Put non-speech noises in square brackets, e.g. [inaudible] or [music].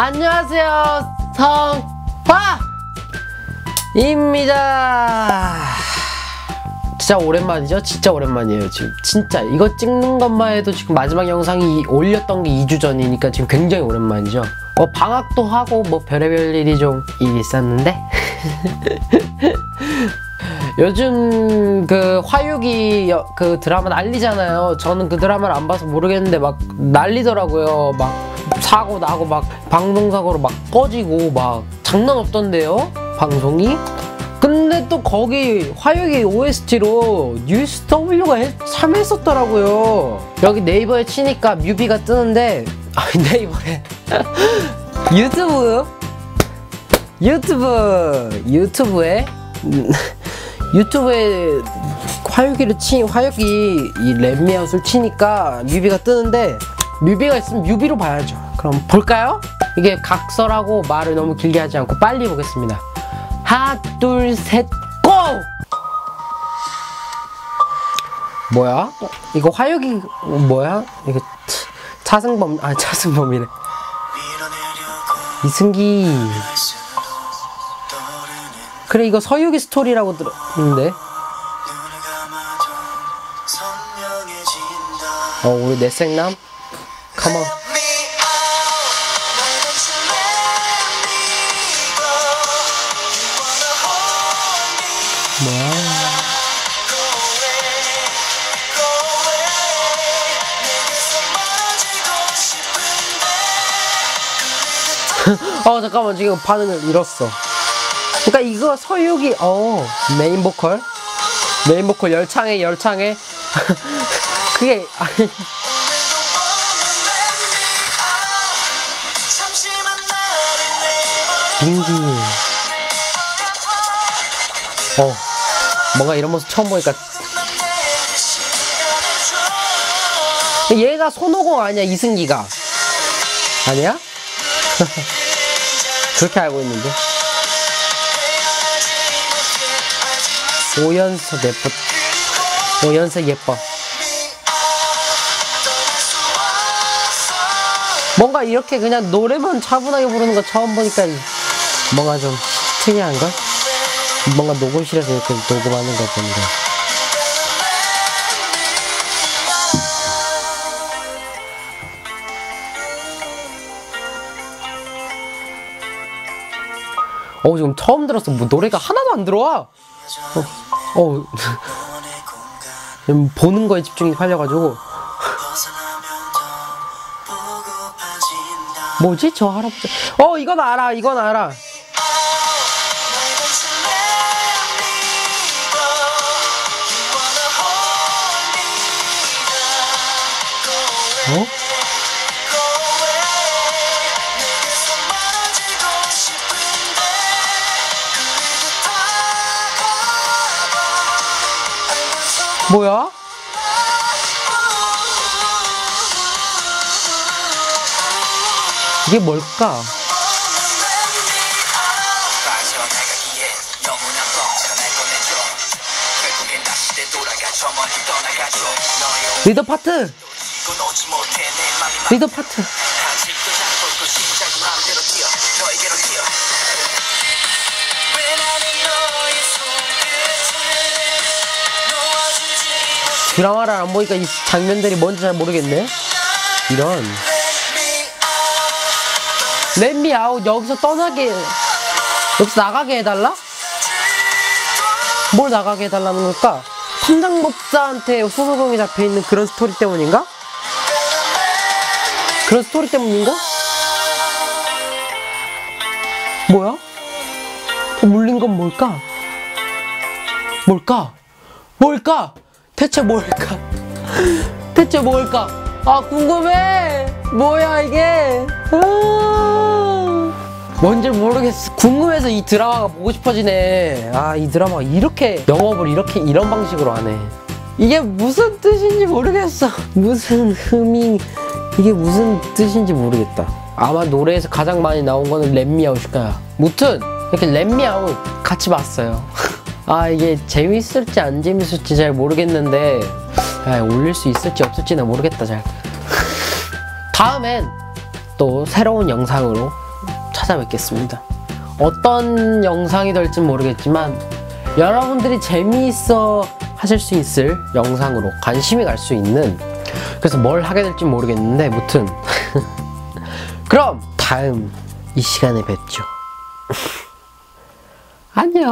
안녕하세요 성화입니다 진짜 오랜만이죠? 진짜 오랜만이에요 지금 진짜 이거 찍는 것만 해도 지금 마지막 영상이 올렸던 게 2주 전이니까 지금 굉장히 오랜만이죠 뭐 방학도 하고 뭐 별의별 일이 좀 있었는데 [laughs] 요즘 그 화육이 여- 그 드라마 난리잖아요. 저는 그 드라마를 안 봐서 모르겠는데 막 난리더라고요. 막 사고 나고 막 방송사고로 막 꺼지고 막 장난 없던데요. 방송이. 근데 또 거기 화육이 OST로 뉴스 W가 해- 참여했었더라고요. 여기 네이버에 치니까 뮤비가 뜨는데 아 [laughs] 네이버에 유튜브 유튜브 유튜브에 음, 유튜브에 화육이를 치 화육이 이 랩미아웃을 치니까 뮤비가 뜨는데 뮤비가 있으면 뮤비로 봐야죠. 그럼 볼까요? 이게 각설하고 말을 너무 길게 하지 않고 빨리 보겠습니다. 하나 둘 셋 고! 뭐야? 이거 화육이 뭐야? 이거 차- 차승범 아 차승범이네. 이승기 그래 이거 서유기 스토리라고 들었는데 어 우리 내생남 컴온 [laughs] 어 잠깐만. 지금 반응을 잃었어. 그러니까 이거 서유기 어 메인 보컬? 메인 보컬 열창해 열창해. [laughs] 그게 아니. 민기. 어 뭔가 이런 모습 처음 보니까. 얘가 손오공 아니야 이승기가. 아니야? [laughs] 그렇게 알고 있는데. 오연석 예뻐 오연석 예뻐. 뭔가 이렇게 그냥 노래만 차분하게 부르는 거 처음 보니까 뭔가 좀 특이한걸? 뭔가 녹음실에서 이렇게 녹음하는 거 보는데 어 지금 처음 들었어. 뭐 노래가 하나도 안 들어와. 어, 어. 보는 거에 집중이 팔려가지고. 뭐지? 저 할아버지. 어 이건 알아 이건 알아. 어? 멀리 떠나가줘 너의 리더 파트. 리더 파트 드라마를 안 보니까 이 장면들이 뭔지 잘 모르겠네 이런 렛미 아웃 여기서 떠나게 여기서 나가게 해달라? 뭘 나가게 해달라는 걸까? 삼장법사한테 손오공이 잡혀 있는 그런 스토리 때문인가? 그런 스토리 때문인가? 뭐야? 더 물린 건 뭘까? 뭘까? 뭘까? 대체 뭘까? 대체 뭘까? 아 궁금해. 뭐야 이게? 아, 뭔지 모르겠어. 궁금해서 이 드라마가 보고 싶어지네. 아 이 드라마가 이렇게 영업을 이렇게 이런 방식으로 하네. 이게 무슨 뜻인지 모르겠어. 무슨 흠이 이게 무슨 뜻인지 모르겠다. 아마 노래에서 가장 많이 나온 거는 렛미아웃일 거야. 무튼 이렇게 렛미아웃 같이 봤어요. [laughs] 아 이게 재밌을지 안 재밌을지 잘 모르겠는데 아, 올릴 수 있을지 없을지는 모르겠다 잘. 다음엔 또 새로운 영상으로 찾아뵙겠습니다. 어떤 영상이 될지 모르겠지만 여러분들이 재미있어 하실 수 있을 영상으로 관심이 갈 수 있는 그래서 뭘 하게 될지 모르겠는데 무튼 [laughs] 그럼 다음 이 시간에 뵙죠. [laughs] 안녕.